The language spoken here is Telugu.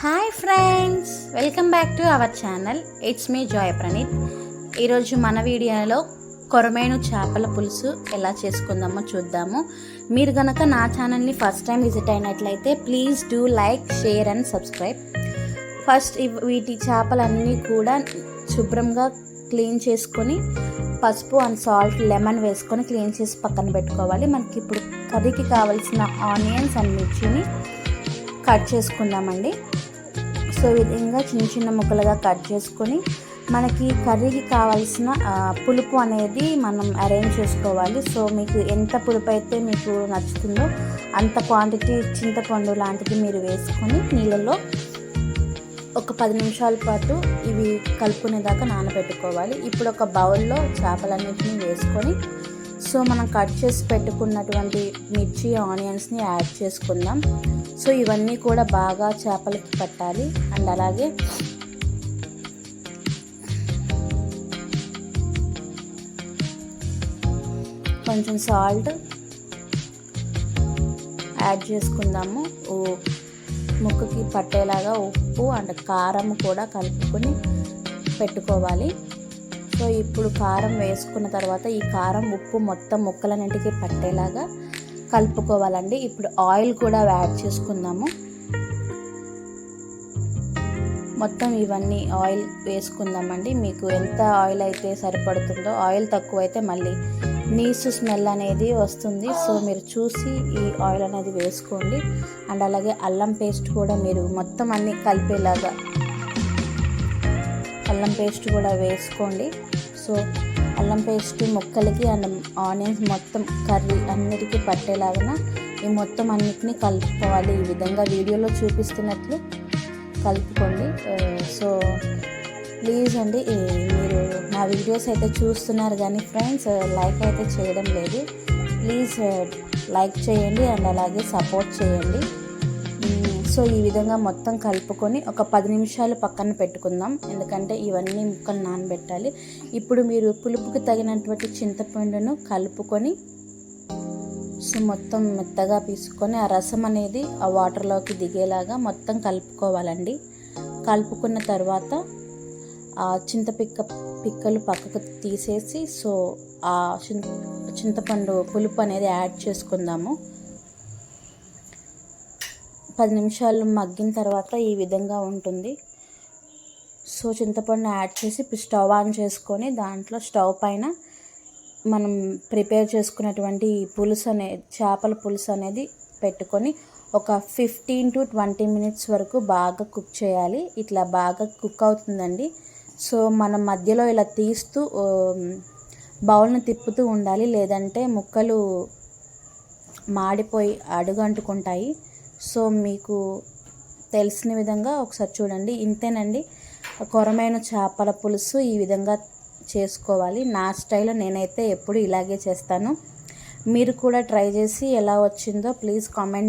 Hi friends welcome back to our channel. It's me Joy Praneeth ఈరోజు మన వీడియోలో కొరమేను చేపల పులుసు ఎలా చేసుకుందామో చూద్దాము. మీరు గనక నా ఛానల్ని ఫస్ట్ టైం విజిట్ అయినట్లయితే please do like share and subscribe first వీటి చేపలన్నీ కూడా శుభ్రంగా క్లీన్ చేసుకొని పసుపు అండ్ సాల్ట్ లెమన్ వేసుకొని క్లీన్ చేసి పక్కన పెట్టుకోవాలి. మనకి ఇప్పుడు కర్రీకి కావాల్సిన ఆనియన్స్ అండ్ మిర్చిని కట్ చేసుకుందామండి. సో విధంగా చిన్న చిన్న ముక్కలుగా కట్ చేసుకొని మనకి కర్రీకి కావాల్సిన పులుపు అనేది మనం అరేంజ్ చేసుకోవాలి. సో మీకు ఎంత పులుపు అయితే మీకు నచ్చుతుందో అంత క్వాంటిటీ చింతపండు లాంటిది మీరు వేసుకొని నీళ్ళలో ఒక పది నిమిషాల పాటు ఇవి కలుపుకునేదాకా నానబెట్టుకోవాలి. ఇప్పుడు ఒక బౌల్లో చేపలన్నింటినీ వేసుకొని సో మనం కట్ చేసి పెట్టుకున్నటువంటి మిర్చి ఆనియన్స్ని యాడ్ చేసుకుందాం. సో ఇవన్నీ కూడా బాగా చేపలకి పట్టాలి. అండ్ అలాగే కొంచెం సాల్ట్ యాడ్ చేసుకుందాము. ముక్కకి పట్టేలాగా ఉప్పు అండ్ కారం కూడా కలుపుకొని పెట్టుకోవాలి. సో ఇప్పుడు కారం వేసుకున్న తర్వాత ఈ కారం ఉప్పు మొత్తం ముక్కలన్నింటికి పట్టేలాగా కలుపుకోవాలండి. ఇప్పుడు ఆయిల్ కూడా యాడ్ చేసుకుందాము. మొత్తం ఇవన్నీ ఆయిల్ వేసుకుందామండి. మీకు ఎంత ఆయిల్ అయితే సరిపడుతుందో ఆయిల్ తక్కువ అయితే మళ్ళీ నీసు స్మెల్ అనేది వస్తుంది. సో మీరు చూసి ఈ ఆయిల్ అనేది వేసుకోండి. అండ్ అలాగే అల్లం పేస్ట్ కూడా మీరు మొత్తం అన్నీ కలిపేలాగా అల్లం పేస్ట్ కూడా వేసుకోండి. సో అల్లం పేస్ట్ ముక్కలకి అండ్ ఆనియన్స్ మొత్తం కర్రీ అన్నిటికీ పట్టేలాగా ఈ మొత్తం అన్నిటినీ కలుపుకోవాలి. ఈ విధంగా వీడియోలో చూపిస్తున్నట్లు కలుపుకోండి. సో ప్లీజ్ అండి మీరు నా వీడియోస్ అయితే చూస్తున్నారు కానీ ఫ్రెండ్స్ లైక్ అయితే చేయడం లేదు. ప్లీజ్ లైక్ చేయండి అండ్ అలాగే సపోర్ట్ చేయండి. సో ఈ విధంగా మొత్తం కలుపుకొని ఒక పది నిమిషాలు పక్కన పెట్టుకుందాం. ఎందుకంటే ఇవన్నీ ముక్కలు నానబెట్టాలి. ఇప్పుడు మీరు పులుపుకి తగినటువంటి చింతపండును కలుపుకొని సో మొత్తం మెత్తగా పీసుకొని ఆ రసం అనేది ఆ వాటర్లోకి దిగేలాగా మొత్తం కలుపుకోవాలండి. కలుపుకున్న తర్వాత ఆ చింతపిక్క పిక్కలు పక్కకు తీసేసి సో ఆ చింత చింతపండు పులుపు అనేది యాడ్ చేసుకుందాము. పది నిమిషాలు మగ్గిన తర్వాత ఈ విధంగా ఉంటుంది. సో చింతపండు యాడ్ చేసి ఇప్పుడు స్టవ్ ఆన్ చేసుకొని దాంట్లో స్టవ్ పైన మనం ప్రిపేర్ చేసుకున్నటువంటి పులుసు అనే చేపల పులుసు అనేది పెట్టుకొని ఒక ఫిఫ్టీన్ టు ట్వంటీ మినిట్స్ వరకు బాగా కుక్ చేయాలి. ఇట్లా బాగా కుక్ అవుతుందండి. సో మనం మధ్యలో ఇలా తీస్తూ బౌల్ని తిప్పుతూ ఉండాలి. లేదంటే ముక్కలు మాడిపోయి అడుగు అంటుకుంటాయి సో మీకు తెలిసిన విధంగా ఒకసారి చూడండి. ఇంతేనండి. కొరమైన చేపల పులుసు ఈ విధంగా చేసుకోవాలి. నా స్టైల్లో నేనైతే ఎప్పుడు ఇలాగే చేస్తాను. మీరు కూడా ట్రై చేసి ఎలా వచ్చిందో ప్లీజ్ కామెంట్